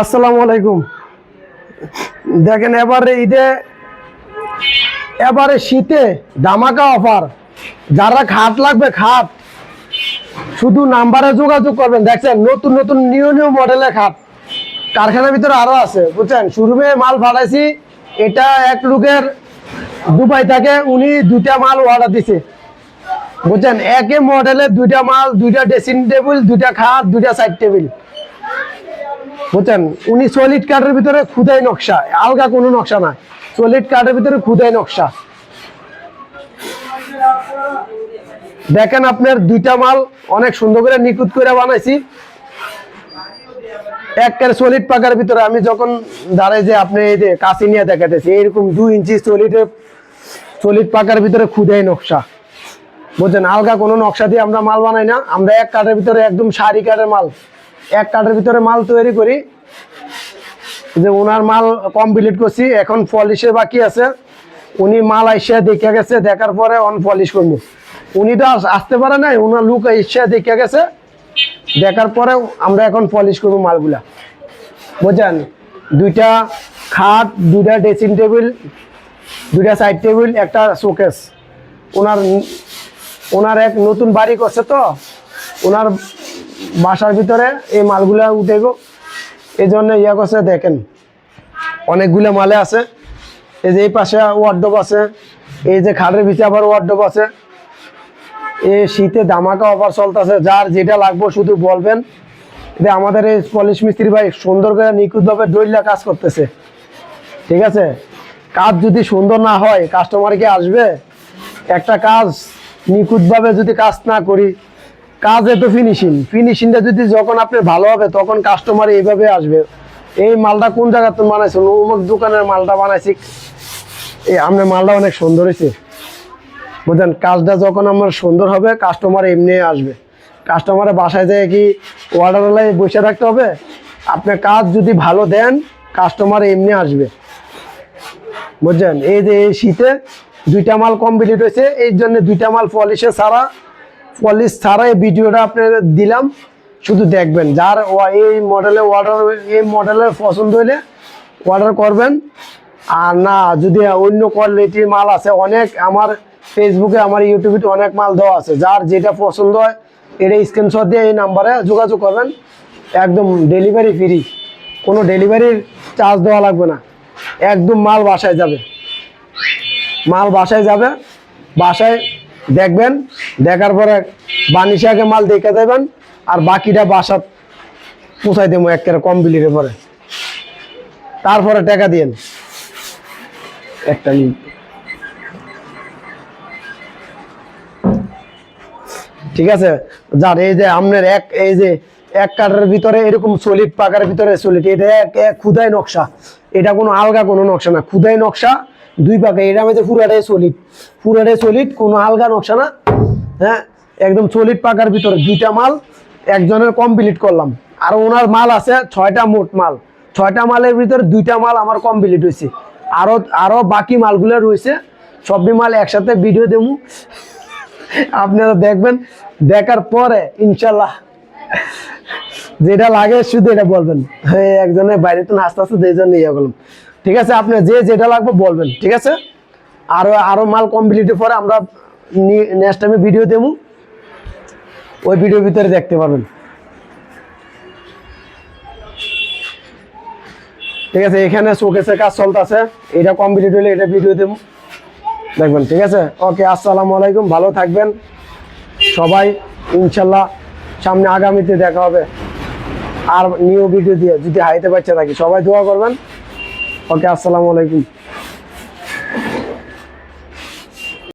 আসসালামু আলাইকুম। দেখেন, এবারে ঈদে, এবারে শীতে ধামাকা অফার। যারা খাট লাগবে, খাট। শুধু নাম্বারে যোগাযোগ করবেন। দেখছেন, নতুন নতুন, নিউ নিউ মডেলের খাট। কারখানার ভিতরে আরও আছে, বুঝছেন? শুরুমে মাল ভাড়াইছি এটা এক লোকের দুবাই থেকে উনি দুইটা মাল অর্ডার দিছে। বুঝছেন? একই মডেলের দুইটা মাল, দুইটা ড্রেসিং টেবিল দুইটা খাট, দুইটা সাইড টেবিল বুঝছেন? উনি সলিড কার্ডের ভিতরে খুদাই নকশা, আলগা কোনো নকশা না। সলিড কার্ডের ভিতরে খুদাই নকশা। দেখেন আপনার দুইটা মাল অনেক সুন্দর করে নিখুঁত করে বানাইছি। একের সলিড পাকার ভিতরে আমি যখন দাঁড়াই যে আপনি এই যে কাশি নিয়ে দেখাতেছি এরকম দুই ইঞ্চি সলিডের সলিড পাকার ভিতরে খুদাই নকশা। বুঝছেন? আলগা কোনো নকশা দিয়ে আমরা মাল বানাই না। আমরা এক কাঠের ভিতরে একদম সারি কাঠের মাল। এক কাঠের ভিতরে মাল তৈরি করি। যে ওনার মাল কমপ্লিট করছি। এখন পলিশে বাকি আছে। উনি মাল আইসা দেখে গেছে, দেখার পরে অন পলিশ করব। উনি তো আসতে পারে নাই ওনার লুক আইসা দেখে গেছে। দেখার পরে আমরা এখন পলিশ করব মালগুলা। বুঝছেন? দুইটা খাট, দুইটা ড্রেসিং টেবিল দুইটা সাইড টেবিল একটা শোকেস ওনার ওনার এক নতুন বাড়ি করছে তো, ওনার বাসার ভিতরে এই মালগুলা উঠে গো। এই জন্য ইয়া করছে, দেখেন, অনেকগুলো মালে আছে। এই যে এই পাশে ওয়ার্ডব আছে, এই যে খাটের ভিতরে আবার ওয়ার্ডব আছে। এই শীতে ধামাকা অফার চলতেছে। যার যেটা লাগবে শুধু বলবেন। যে আমাদের এই পলিশ মিস্ত্রি ভাই সুন্দর করে নিখুঁতভাবে ডইলা কাজ করতেছে। ঠিক আছে? কাজ যদি সুন্দর না হয় কাস্টমার কি আসবে। একটা কাজ নিখুঁতভাবে যদি কাজ না করি, কাজে তো ফিনিশিং ফিনিশিংটা যদি যখন আপনি ভালো হবে, তখন কাস্টমার এইভাবে আসবে। এই মালটা কোন জায়গায় তুমি বানাইছো অমুক দোকানের মালটা বানাইছি। এই, আপনার মালটা অনেক সুন্দর হয়েছে বুঝলেন, কাজটা যখন আমার সুন্দর হবে কাস্টমার এমনি আসবে। কাস্টমারের বাসায় যেয়ে কি অর্ডার লাই বসে থাকতে হবে? আপনার কাজ যদি ভালো দেন কাস্টমার এমনি আসবে। বুঝছেন এই যে এই শীতে দুইটা মাল কমপ্লিট হয়েছে, এই জন্য দুইটা মাল পলিশে ছাড়া পলিশ ছাড়া এই ভিডিওটা আপনাদের দিলাম। শুধু দেখবেন, যার এই মডেলে অর্ডার এই মডেলের পছন্দ হইলে অর্ডার করবেন। আর না, যদি অন্য কোয়ালিটির মাল আছে, অনেক আমার ফেসবুকে আমার ইউটিউবে অনেক মাল দেওয়া আছে। যার যেটা পছন্দ হয় এটা স্ক্রিনশট দিয়ে এই নাম্বারে যোগাযোগ করবেন। একদম ডেলিভারি ফ্রি কোনো ডেলিভারির চার্জ দেওয়া লাগবে না। একদম মাল বাসায় যাবে। মাল বাসায় যাবে। বাসায় দেখবেন। দেখার পরে বানিশাকে মাল দেখে দেবেন। আর বাকিটা বাসা পৌঁছাই দেবো একেবারে কম পরে তারপরে টাকা দিয়েন। একটা মিনিট ঠিক আছে? যার এই যে আপনার এক, এই যে এক কাঠের ভিতরে এরকম সলিড পাকার ভিতরে সলিড এটা এক এক খুদাই নকশা। এটা কোনো আলগা কোনো নকশা না। খুদাই নকশা, দুই পাকা। এটা আমাদের পুরাটাই সলিড পুরাটাই সলিড কোনো আলগা নকশা না। হ্যাঁ? একদম সলিড পাকার ভিতরে দুইটা মাল, একজনের কমপ্লিট করলাম। আর ওনার মাল আছে ছয়টা মোট মাল। ছয়টা মালের ভিতরে দুইটা মাল আমার কমপ্লিট হয়েছে। আরও আরও বাকি মালগুলো রয়েছে। সবই মাল একসাথে ভিডিও দেবো। আপনারা দেখবেন, দেখার পরে ইনশাল্লাহ যেটা লাগে শুধু এটা বলবেন। এই একজনের বাইরে তো আস্তে আস্তে দুই জন ইয়ে ঠিক আছে আপনার যে যেটা লাগবে বলবেন, ঠিক আছে? আরও আরও মাল কমপ্লিটের পরে আমরা নেক্সট টাইমে ভিডিও দেবো। ওই ভিডিওর ভিতরে দেখতে পাবেন ঠিক আছে, এখানে শোকেসের কাজ চলতেছে। এটা কমপ্লিট হলে এটা ভিডিও দেবো। দেখবেন, ঠিক আছে? ওকে, আসসালামু আলাইকুম, ভালো থাকবেন। সবাই, ইনশাল্লাহ, সামনে আগামীতে দেখা হবে। আর নিউ ভিডিও দিয়ে যদি হাইতে পারছে থাকি সবাই দোয়া করবেন। ওকে, আসসালামু আলাইকুম।